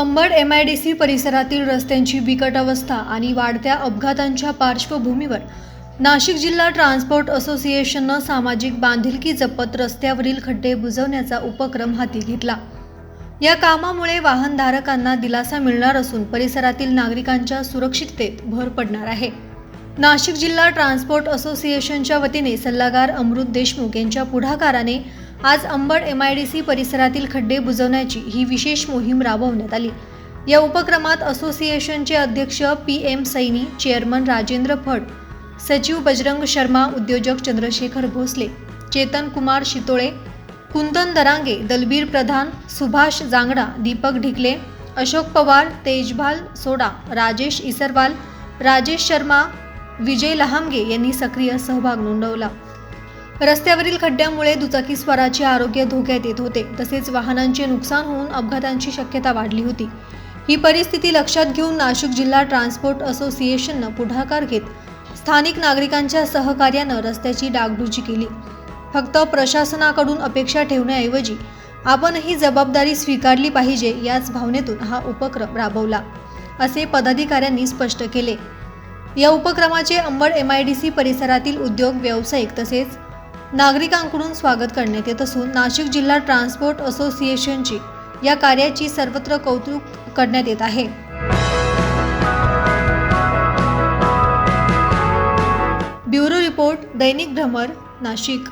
Ambad M I D C परिसरातील रस्त्यांची बिकट अवस्था आणि वाढत्या अपघातांच्या पार्श्वभूमीवर नाशिक जिल्हा ट्रान्सपोर्ट असोसिएशननं सामाजिक बांधिलकी जपत रस्त्यावरील खड्डे बुजवण्याचा उपक्रम हाती घेतला. या कामामुळे वाहनधारकांना दिलासा मिळणार असून परिसरातील नागरिकांच्या सुरक्षिततेत भर पडणार आहे. नाशिक जिल्हा ट्रान्सपोर्ट असोसिएशनच्या वतीने सल्लागार अमृत देशमुख यांच्या पुढाकाराने आज Ambad M I D C परिसरातील खड्डे बुजवण्याची ही विशेष मोहीम राबवण्यात आली. या उपक्रमात असोसिएशनचे अध्यक्ष P M Saini chairman Rajendra Bhat सचिव बजरंग शर्मा उद्योजक चंद्रशेखर भोसले चेतन कुमार शितोळे कुंदन दरांगे दलबीर प्रधान सुभाष जांगडा दीपक ढिकले अशोक पवार तेजभाल सोडा राजेश इसरवाल राजेश शर्मा विजय लहामगे यांनी सक्रिय सहभाग नोंदवला. रस्त्यावरील खड्ड्यामुळे दुचाकीस्वाराचे आरोग्य धोक्यात येत होते. तसेच वाहनांचे नुकसान होऊन अपघातांची शक्यता वाढली होती. ही परिस्थिती लक्षात घेऊन नाशिक जिल्हा ट्रान्सपोर्ट असोसिएशननं पुढाकार घेत स्थानिक नागरिकांच्या सहकार्यानं रस्त्याची डागडुजी केली. फक्त प्रशासनाकडून अपेक्षा ठेवण्याऐवजी आपण ही जबाबदारी स्वीकारली पाहिजे याच भावनेतून हा उपक्रम राबवला असे पदाधिकाऱ्यांनी स्पष्ट केले. या उपक्रमाचे Ambad M I D C परिसरातील उद्योग व्यावसायिक तसेच नागरिकांकडून स्वागत करण्यात येत असून नाशिक जिल्हा ट्रान्सपोर्ट असोसिएशनची या कार्याची सर्वत्र कौतुक करण्यात येत आहे. ब्युरो रिपोर्ट दैनिक भ्रमर नाशिक.